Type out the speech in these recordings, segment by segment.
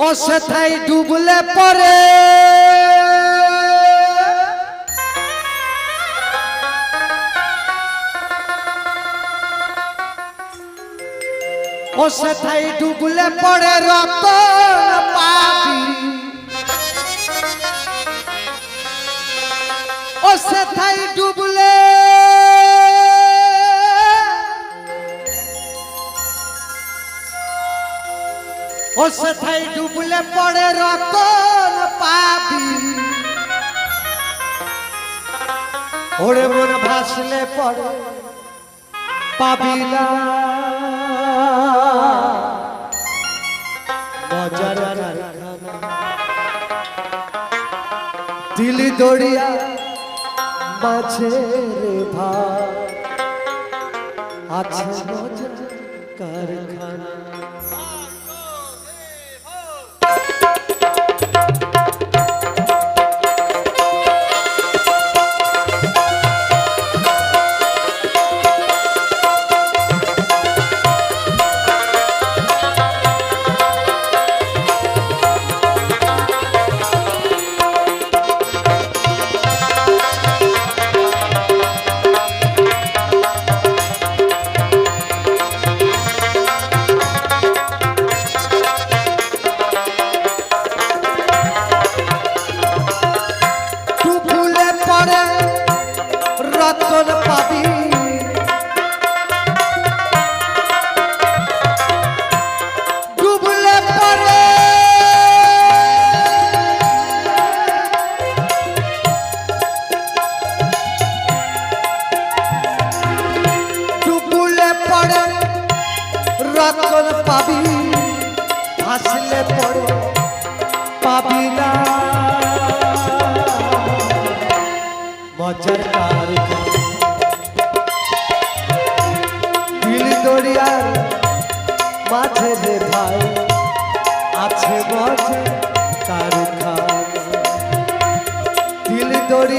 ও সেথায় ডুবলে পরে ও সেথায় ডুবলে পরে রতন পাবি ও সেথায় ও সেথায় ডুবলে পড়ে রতন পাবি ওরে মন ভাসলে পড়ে পাবি না মজার দিলি দড়িয়া মাঝে রে ভাই আছে মজার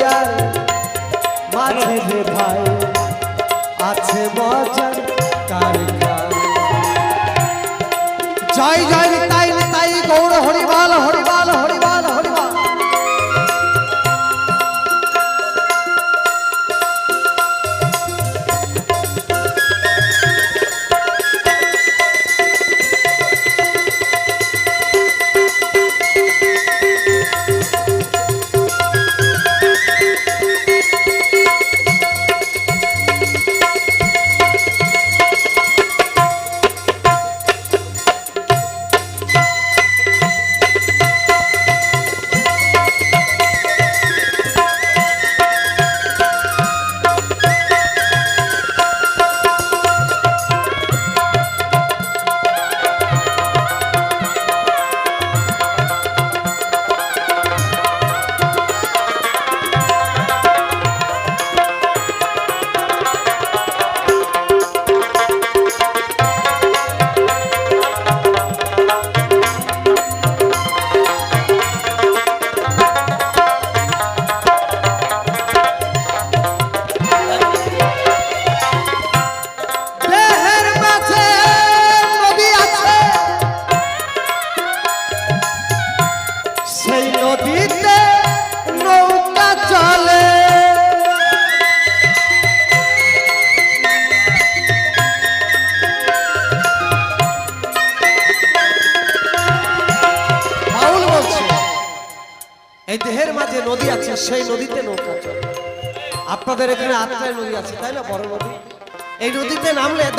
দিল দরিয়ার মাঝে রে ভাই আছে মজার কারখানা। জয় জয়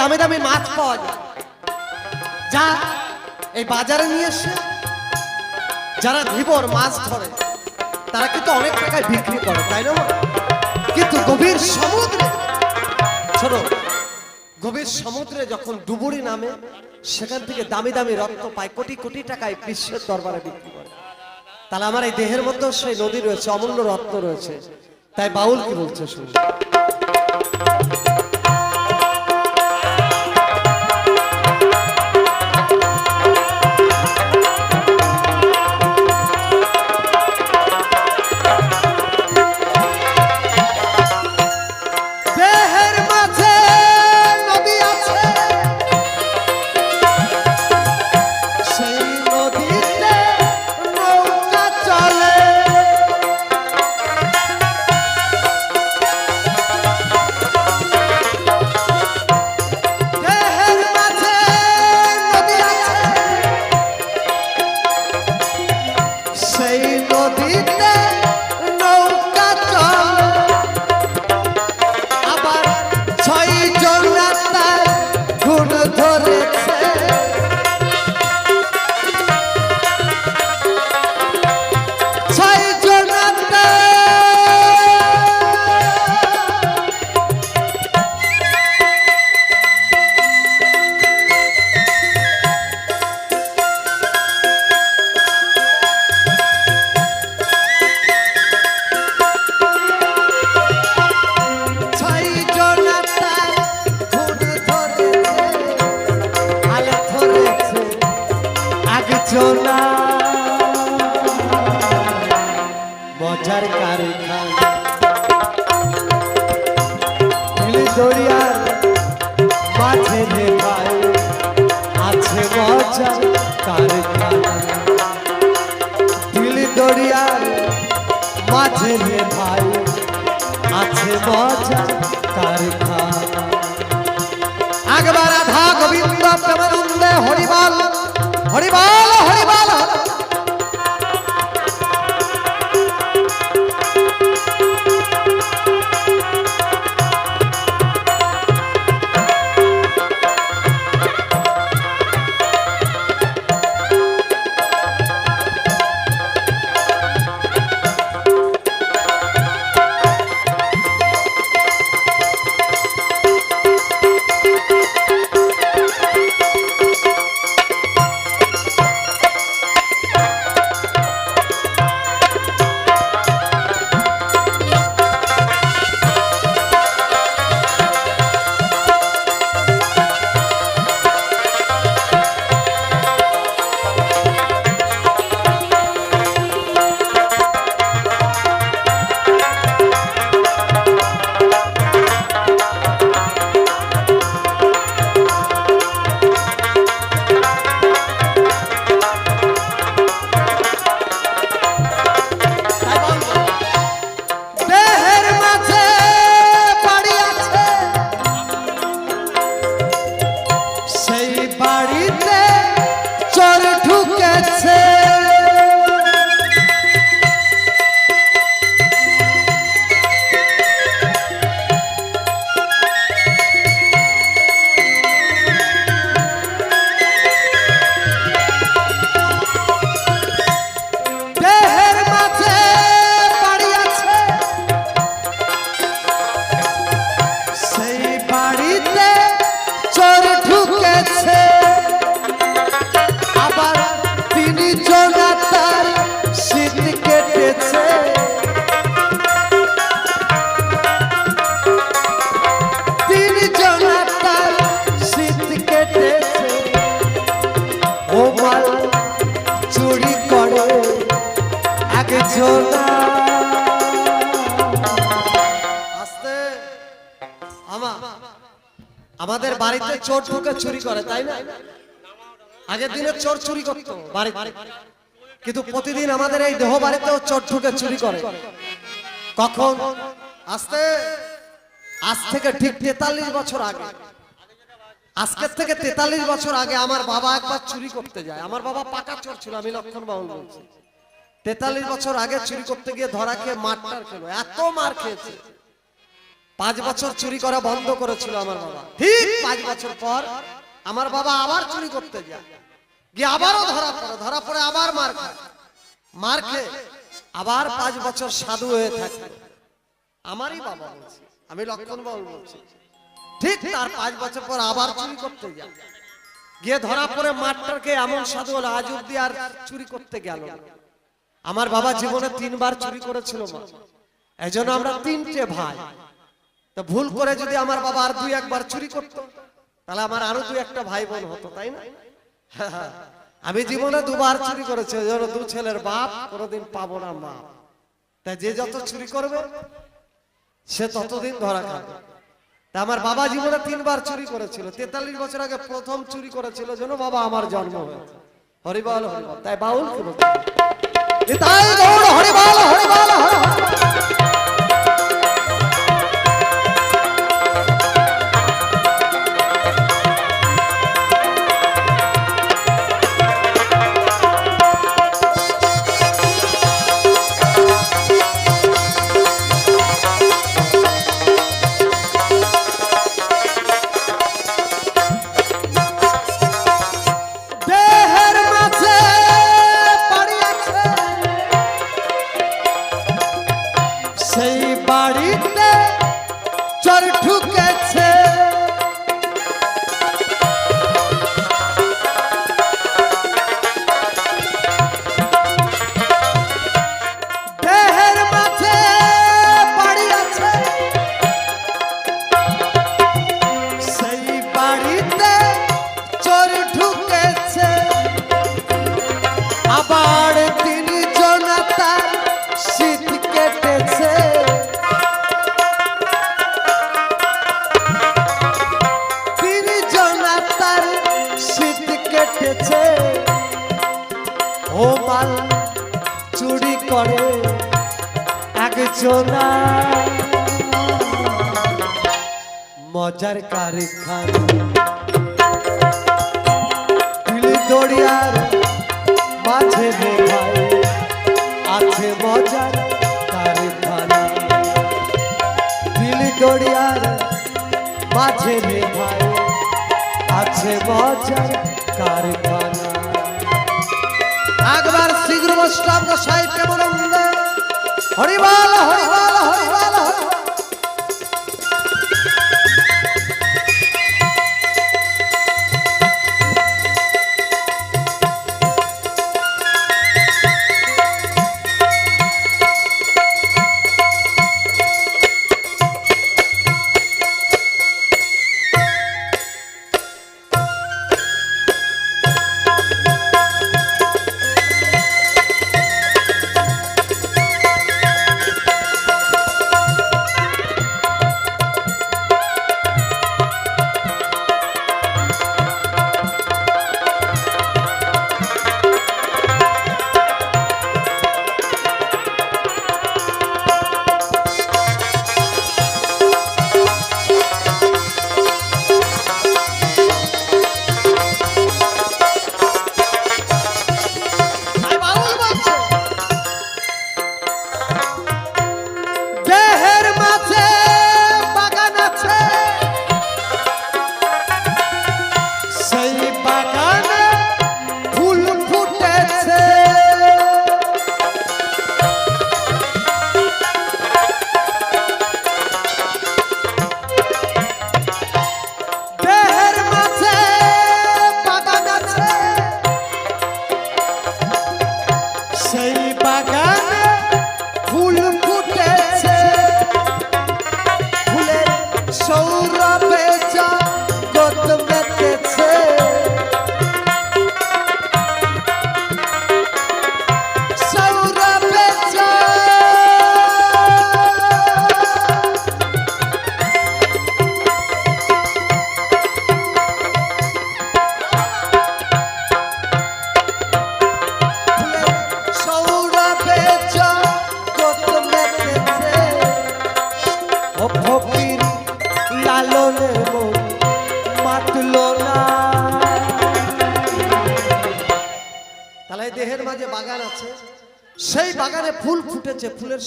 দামে দামে মাছ পাওয়া যায় যা এই বাজারে নিয়ে এসে যারা ধীবর মাছ ধরে, তারা কিন্তু অনেক টাকায় বিক্রি করে, তাই না? কিন্তু গভীর সমুদ্রে ছোট গভীর সমুদ্রে যখন ডুবুরি নামে, সেখান থেকে দামি দামি রক্ত পায়, কোটি কোটি টাকায় বিশ্বের দরবারে বিক্রি করে। তাহলে আমার এই দেহের মধ্যেও সেই নদী রয়েছে, অমূল্য রত্ন রয়েছে। তাই বাউল কি বলছে শুনুন। ধরেছে মজার কারখানা। দরিয়ার মাঝে ভাই, আছে মজার কারখানা। দিলি দরিয়ার মাঝে ভাই, আছে মজার কারখানা। আগবার রাধা গোবিন্দ প্রেমানন্দে হরিবাল হরিবাল হরিবাল হরিবাল আমা, আমাদের বাড়িতে চোর ঢুকে চুরি করে, তাই না? আগের দিনে চোর চুরি করতো কিন্তু প্রতিদিন আমাদের এই দেহ বাড়িতেও চোর ঢুকে চুরি করে। কখন? আস্তে। আজ থেকে ঠিক তেতাল্লিশ বছর আগে। আজকের থেকে তেতাল্লিশ বছর আগে আমার বাবা একবার চুরি করতে যায়। আমার বাবা পাকা চোর ছিল, আমি লক্ষণ বাবুল বলছি তেতাল্লিশ বছর আগে চুরি করতে গিয়ে ধরা খেয়ে মারটার খেলো। এত মার খেয়েছে। পাঁচ বছর চুরি করা বন্ধ করেছিল আমার বাবা। ঠিক পাঁচ বছর পর আমার বাবা আবার চুরি করতে যায়। গিয়ে আবারও ধরা পড়ে ধরা পড়ে আবার মার খায়। মার খেয়ে আবার পাঁচ বছর সাধু হয়ে থাকে। আমারই বাবা বলছি, আমি লক্ষণ বাবু বলছি। ঠিক তার পাঁচ বছর পর আবার চুরি করতে যায়। গিয়ে ধরা পড়ে মাঠটাকে এমন সাধু হলো, আজ অব্দি আর চুরি করতে গেল না। আমার বাবা জীবনে তিনবার চুরি করেছিল মা। এই জন্য আমরা তিনটে ভাই। তো ভুল করে যদি আমার বাবা আর দুই একবার চুরি করতো, তাহলে আমার আরও দুই একটা ভাই বোন হতো, তাই না? আমি জীবনে দুবার চুরি করেছি ওই জন্য দু ছেলের বাপ কোনোদিন পাবো না মা। তাই যে যত চুরি করবে, সে ততদিন ধরা খাবে। তা আমার বাবা জীবনে তিনবার চুরি করেছিল। তেতাল্লিশ বছর আগে প্রথম চুরি করেছিল জন্য বাবা আমার জন্ম হয়েছে। হরিবল হরিবল তাই বাউল কি বলছে তাই গৌর হরিবল হরিবল হরিবল মজার কারখানা। দড়িয়ার মাঝে রে আছে মজার কারখানা। দিলি দড়িয়ার মাঝে রে আছে মজার কারখানা। একবার শীঘ্র বৈষ্ণব সাহিত্য বলন্দ হরিবাল হরিবাল হরিবাল হরিবাল।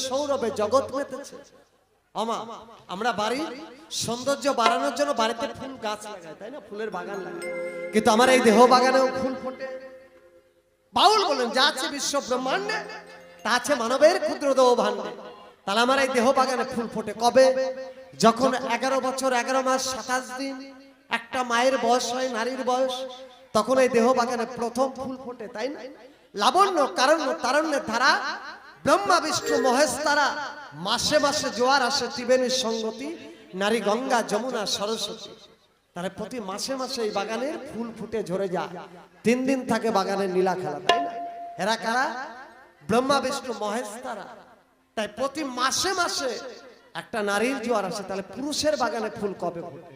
সৌরভে জগৎ মেতেছে। আমা, আমরা বাড়ি সৌন্দর্য বাড়ানোর জন্য বাড়িতে ফুল গাছ লাগাই, তাই না? ফুলের বাগান লাগাই। কিন্তু আমার এই দেহ বাগানেও ফুল ফোটে। বাউল বলেন, যা আছে বিশ্ব ব্রহ্মাণ্ডে, তা আছে মানবের ক্ষুদ্র দেহ ভাণ্ডে তাহলে আমার এই দেহ বাগানে ফুল ফোটে কবে? যখন এগারো বছর, এগারো মাস, সাতাশ দিন, একটা মায়ের বয়স হয়, নারীর বয়স, তখন এই দেহ বাগানে প্রথম ফুল ফোটে, তাই না? লাবণ্য কারণ তারণ্যের ধারা ব্রহ্মা বিষ্ণু মহেশ তারা মাসে মাসে জোয়ার আসে ত্রিবেণীর সঙ্গতি, নারী গঙ্গা, যমুনা, সরস্বতী। তাহলে প্রতি মাসে মাসে এই বাগানের ফুল ফুটে ঝরে যায়। তিন দিন থাকে বাগানের নীলা খেলা, তাই না? এরা কারা? ব্রহ্মা বিষ্ণু মহেশ তারা। তাই প্রতি মাসে মাসে একটা নারীর জোয়ার আসে, তাহলে পুরুষের বাগানে ফুল কবে ফুটে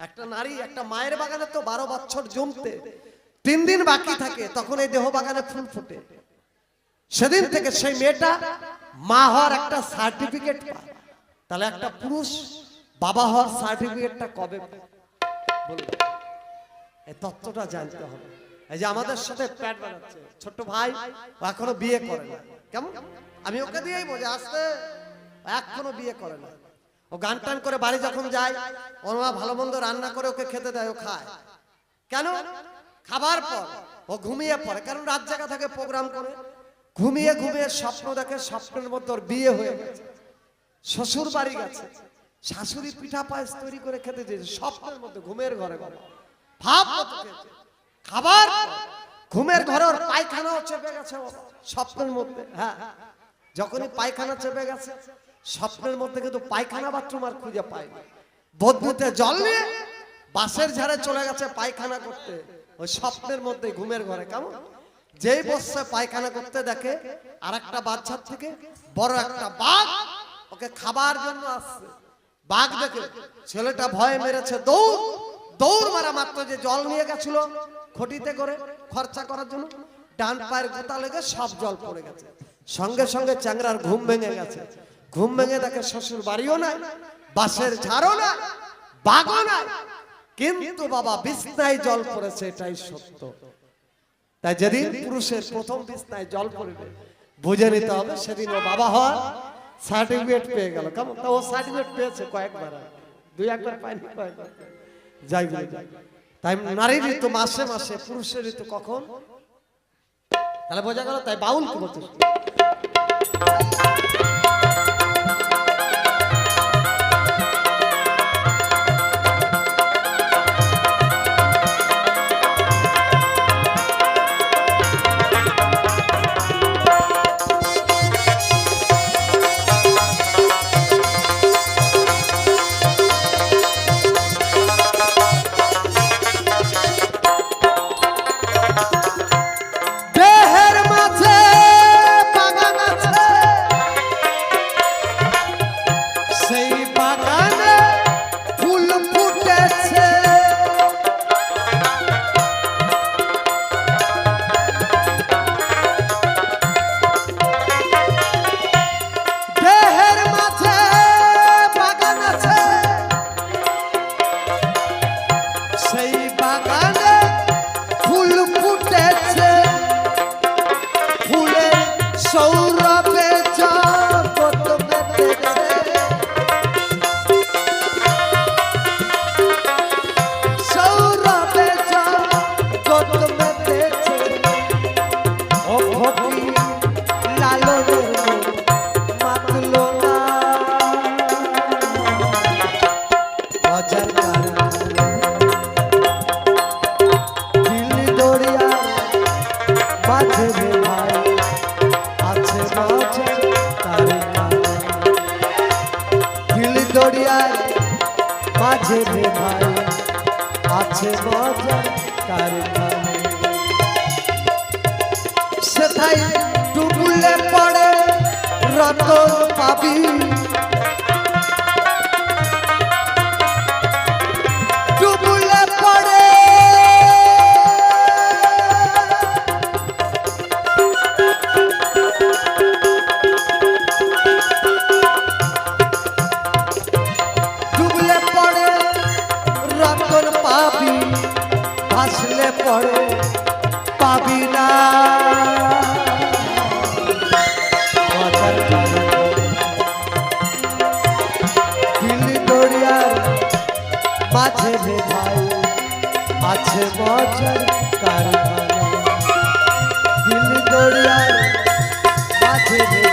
একটা নারী, একটা মায়ের বাগানে তো বারো বছর জমতে। তিন দিন বাকি থাকে, তখন এই দেহ বাগানে ফুল ফুটে। সেদিন থেকে সেই মেয়েটা মা হওয়ার একটা সার্টিফিকেট পায়। তাহলে একটা পুরুষ বাবা হওয়ার সার্টিফিকেটটা কবে এই তত্ত্বটা জানতে হবে। এই যে আমাদের সাথে প্যাট বানাচ্ছে। ছোট্ট ভাই এখনও বিয়ে করে না। কেমন? আমি ওকে দিয়েই বোঝে আসতে। এখনও বিয়ে করে না। ও গান টান করে বাড়ি যখন যায়, ওর মা ভালো মন্দ রান্না করে ওকে খেতে দেয়, ও খায়। কেন? খাবার পর ও ঘুমিয়ে পড়ে। কারণ রাত জায়গা থাকে প্রোগ্রাম করে। ঘুমিয়ে ঘুমিয়ে স্বপ্ন দেখে স্বপ্নের মধ্যে বিয়ে হয়ে গেছে। শ্বশুর বাড়ি গেছে। শাশুড়ি পিঠা পায়েস তৈরি করে খেতে চেয়েছে। স্বপ্নের মধ্যে ঘুমের ঘরে ঘরে ভাব খাবার ঘুমের ঘরে ওর পায়খানাও চেপে গেছে স্বপ্নের মধ্যে। হ্যাঁ। যখনই পায়খানা চেপে গেছে, স্বপ্নের মধ্যে কিন্তু পায়খানা বাথরুম আর খুঁজে পায় বদবুতে জল নিয়ে বাসের ঝাড়ে চলে গেছে পায়খানা করতে। ওই স্বপ্নের মধ্যে ঘুমের ঘরে। কেমন? যেই বসছে পায়খানা করতে দেখে আর একটা বাচ্চার থেকে বড় একটা বাঘ ওকে খাবার জন্য আসছে। বাঘ দেখে, ছেলেটা ভয়ে মেরেছে, দৌড় দৌড় মারা মাত্র যে জল নিয়ে গেছিল খটিতে করে খরচা করার জন্য। ডান পায়ের গোতা লেগে সব জল পড়ে গেছে। সঙ্গে সঙ্গে চ্যাংরার ঘুম ভেঙে গেছে। ঘুম ভেঙে দেখে শ্বশুর বাড়িও নাই বাসের ঝাড়ও না বাঘও নাই। কিন্তু বাবা বিছনায় জল পড়েছে, এটাই সত্য। তাই যেদিন পুরুষের প্রথম বিছনায় জল পড়বে, বুঝে নিতে হবে সেদিন ও বাবা হওয়ার সার্টিফিকেট পেয়ে গেল। কেমন? তা ও সার্টিফিকেট পেয়েছে কয়েকবার দুই একবার পায়নি কয়েকবার। যাই যাই তাই নারীর ঋতু মাসে মাসে, পুরুষের ঋতু কখন? তাহলে বোঝা গেল তাই বাউল কি সেথাই ডুবুলে পড়ে রতন পাবি। মাঝে ভেদাই আছে বছর কারখানা। দিল দড়িয়ার মাঝে ভেদাই